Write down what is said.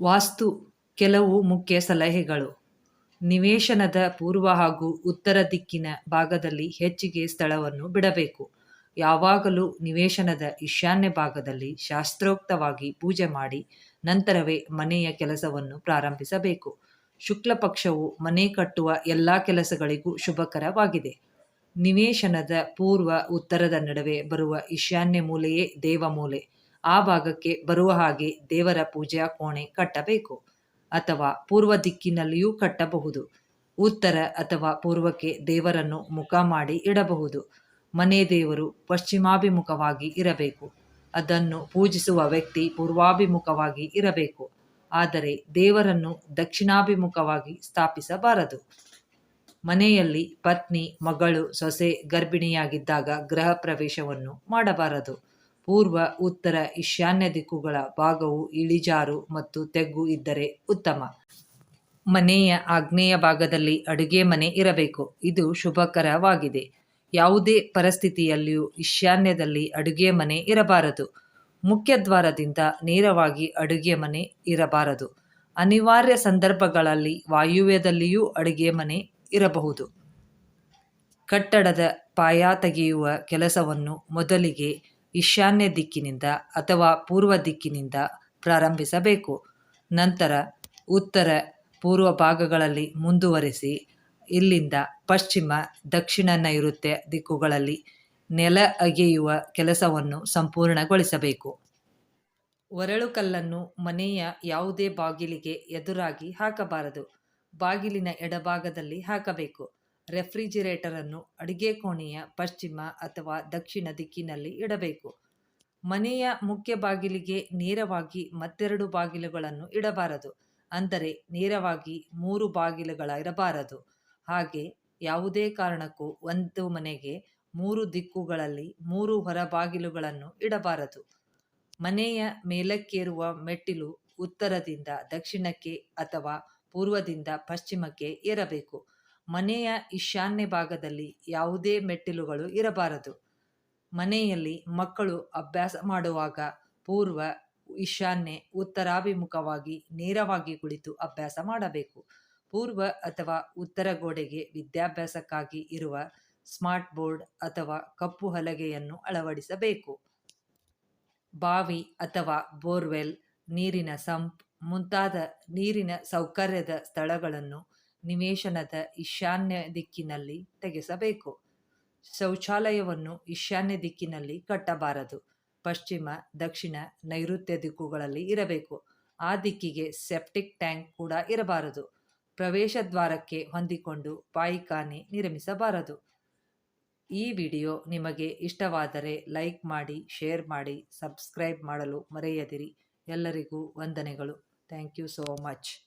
ವಾಸ್ತು ಕೆಲವು ಮುಖ್ಯ ಸಲಹೆಗಳು. ನಿವೇಶನದ ಪೂರ್ವ ಹಾಗೂ ಉತ್ತರ ದಿಕ್ಕಿನ ಭಾಗದಲ್ಲಿ ಹೆಚ್ಚಿಗೆ ಸ್ಥಳವನ್ನು ಬಿಡಬೇಕು. ಯಾವಾಗಲೂ ನಿವೇಶನದ ಈಶಾನ್ಯ ಭಾಗದಲ್ಲಿ ಶಾಸ್ತ್ರೋಕ್ತವಾಗಿ ಪೂಜೆ ಮಾಡಿ ನಂತರವೇ ಮನೆಯ ಕೆಲಸವನ್ನು ಪ್ರಾರಂಭಿಸಬೇಕು. ಶುಕ್ಲ ಪಕ್ಷವು ಮನೆ ಕಟ್ಟುವ ಎಲ್ಲ ಕೆಲಸಗಳಿಗೂ ಶುಭಕರವಾಗಿದೆ. ನಿವೇಶನದ ಪೂರ್ವ ಉತ್ತರದ ನಡುವೆ ಬರುವ ಈಶಾನ್ಯ ಮೂಲೆಯೇ ದೇವಮೂಲೆ. ಆ ಭಾಗಕ್ಕೆ ಬರುವ ಹಾಗೆ ದೇವರ ಪೂಜೆಯ ಕೋಣೆ ಕಟ್ಟಬೇಕು ಅಥವಾ ಪೂರ್ವ ದಿಕ್ಕಿನಲ್ಲಿಯೂ ಕಟ್ಟಬಹುದು. ಉತ್ತರ ಅಥವಾ ಪೂರ್ವಕ್ಕೆ ದೇವರನ್ನು ಮುಖ ಮಾಡಿ ಇಡಬಹುದು. ಮನೆ ದೇವರು ಪಶ್ಚಿಮಾಭಿಮುಖವಾಗಿ ಇರಬೇಕು. ಅದನ್ನು ಪೂಜಿಸುವ ವ್ಯಕ್ತಿ ಪೂರ್ವಾಭಿಮುಖವಾಗಿ ಇರಬೇಕು. ಆದರೆ ದೇವರನ್ನು ದಕ್ಷಿಣಾಭಿಮುಖವಾಗಿ ಸ್ಥಾಪಿಸಬಾರದು. ಮನೆಯಲ್ಲಿ ಪತ್ನಿ, ಮಗಳು, ಸೊಸೆ ಗರ್ಭಿಣಿಯಾಗಿದ್ದಾಗ ಗೃಹ ಪ್ರವೇಶವನ್ನು ಮಾಡಬಾರದು. ಪೂರ್ವ, ಉತ್ತರ ಈಶಾನ್ಯ ದಿಕ್ಕುಗಳ ಭಾಗವು ಇಳಿಜಾರು ಮತ್ತು ತೆಗ್ಗು ಇದ್ದರೆ ಉತ್ತಮ. ಮನೆಯ ಆಗ್ನೇಯ ಭಾಗದಲ್ಲಿ ಅಡುಗೆ ಮನೆ ಇರಬೇಕು. ಇದು ಶುಭಕರವಾಗಿದೆ. ಯಾವುದೇ ಪರಿಸ್ಥಿತಿಯಲ್ಲಿಯೂ ಈಶಾನ್ಯದಲ್ಲಿ ಅಡುಗೆ ಮನೆ ಇರಬಾರದು. ಮುಖ್ಯದ್ವಾರದಿಂದ ನೇರವಾಗಿ ಅಡುಗೆ ಮನೆ ಇರಬಾರದು. ಅನಿವಾರ್ಯ ಸಂದರ್ಭಗಳಲ್ಲಿ ವಾಯುವ್ಯದಲ್ಲಿಯೂ ಅಡುಗೆ ಮನೆ ಇರಬಹುದು. ಕಟ್ಟಡದ ಪಾಯ ತೆಗೆಯುವ ಕೆಲಸವನ್ನು ಮೊದಲಿಗೆ ಈಶಾನ್ಯ ದಿಕ್ಕಿನಿಂದ ಅಥವಾ ಪೂರ್ವ ದಿಕ್ಕಿನಿಂದ ಪ್ರಾರಂಭಿಸಬೇಕು. ನಂತರ ಉತ್ತರ ಪೂರ್ವ ಭಾಗಗಳಲ್ಲಿ ಮುಂದುವರಿಸಿ, ಇಲ್ಲಿಂದ ಪಶ್ಚಿಮ, ದಕ್ಷಿಣ ನೈಋತ್ಯ ದಿಕ್ಕುಗಳಲ್ಲಿ ನೆಲ ಅಗೆಯುವ ಕೆಲಸವನ್ನು ಸಂಪೂರ್ಣಗೊಳಿಸಬೇಕು. ಒರಳು ಕಲ್ಲನ್ನು ಮನೆಯ ಯಾವುದೇ ಬಾಗಿಲಿಗೆ ಎದುರಾಗಿ ಹಾಕಬಾರದು. ಬಾಗಿಲಿನ ಎಡಭಾಗದಲ್ಲಿ ಹಾಕಬೇಕು. ರೆಫ್ರಿಜಿರೇಟರನ್ನು ಅಡಿಗೆ ಕೋಣೆಯ ಪಶ್ಚಿಮ ಅಥವಾ ದಕ್ಷಿಣ ದಿಕ್ಕಿನಲ್ಲಿ ಇಡಬೇಕು. ಮನೆಯ ಮುಖ್ಯ ಬಾಗಿಲಿಗೆ ನೇರವಾಗಿ ಮತ್ತೆರಡು ಬಾಗಿಲುಗಳನ್ನು ಇಡಬಾರದು. ಅಂದರೆ ನೇರವಾಗಿ ಮೂರು ಬಾಗಿಲುಗಳ ಇರಬಾರದು. ಹಾಗೆ ಯಾವುದೇ ಕಾರಣಕ್ಕೂ ಒಂದು ಮನೆಗೆ ಮೂರು ದಿಕ್ಕುಗಳಲ್ಲಿ ಮೂರು ಹೊರ ಬಾಗಿಲುಗಳನ್ನು ಇಡಬಾರದು. ಮನೆಯ ಮೇಲಕ್ಕೇರುವ ಮೆಟ್ಟಿಲು ಉತ್ತರದಿಂದ ದಕ್ಷಿಣಕ್ಕೆ ಅಥವಾ ಪೂರ್ವದಿಂದ ಪಶ್ಚಿಮಕ್ಕೆ ಏರಬೇಕು. ಮನೆಯ ಈಶಾನ್ಯ ಭಾಗದಲ್ಲಿ ಯಾವುದೇ ಮೆಟ್ಟಿಲುಗಳು ಇರಬಾರದು. ಮನೆಯಲ್ಲಿ ಮಕ್ಕಳು ಅಭ್ಯಾಸ ಮಾಡುವಾಗ ಪೂರ್ವ ಈಶಾನ್ಯ ಉತ್ತರಾಭಿಮುಖವಾಗಿ ನೇರವಾಗಿ ಕುಳಿತು ಅಭ್ಯಾಸ ಮಾಡಬೇಕು. ಪೂರ್ವ ಅಥವಾ ಉತ್ತರ ಗೋಡೆಗೆ ವಿದ್ಯಾಭ್ಯಾಸಕ್ಕಾಗಿ ಇರುವ ಸ್ಮಾರ್ಟ್ ಬೋರ್ಡ್ ಅಥವಾ ಕಪ್ಪು ಹಲಗೆಯನ್ನು ಅಳವಡಿಸಬೇಕು. ಬಾವಿ ಅಥವಾ ಬೋರ್ವೆಲ್, ನೀರಿನ ಸಂಪ್ ಮುಂತಾದ ನೀರಿನ ಸೌಕರ್ಯದ ಸ್ಥಳಗಳನ್ನು ನಿವೇಶನದ ಈಶಾನ್ಯ ದಿಕ್ಕಿನಲ್ಲಿ ತೆಗೆಸಬೇಕು. ಶೌಚಾಲಯವನ್ನು ಈಶಾನ್ಯ ದಿಕ್ಕಿನಲ್ಲಿ ಕಟ್ಟಬಾರದು. ಪಶ್ಚಿಮ, ದಕ್ಷಿಣ ನೈಋತ್ಯ ದಿಕ್ಕುಗಳಲ್ಲಿ ಇರಬೇಕು. ಆ ದಿಕ್ಕಿಗೆ ಸೆಪ್ಟಿಕ್ ಟ್ಯಾಂಕ್ ಕೂಡ ಇರಬಾರದು. ಪ್ರವೇಶ ದ್ವಾರಕ್ಕೆ ಹೊಂದಿಕೊಂಡು ಪಾಯಿಖಾನೆ ನಿರ್ಮಿಸಬಾರದು. ಈ ವಿಡಿಯೋ ನಿಮಗೆ ಇಷ್ಟವಾದರೆ ಲೈಕ್ ಮಾಡಿ, ಶೇರ್ ಮಾಡಿ, ಸಬ್ಸ್ಕ್ರೈಬ್ ಮಾಡಲು ಮರೆಯದಿರಿ. ಎಲ್ಲರಿಗೂ ವಂದನೆಗಳು. Thank you so much.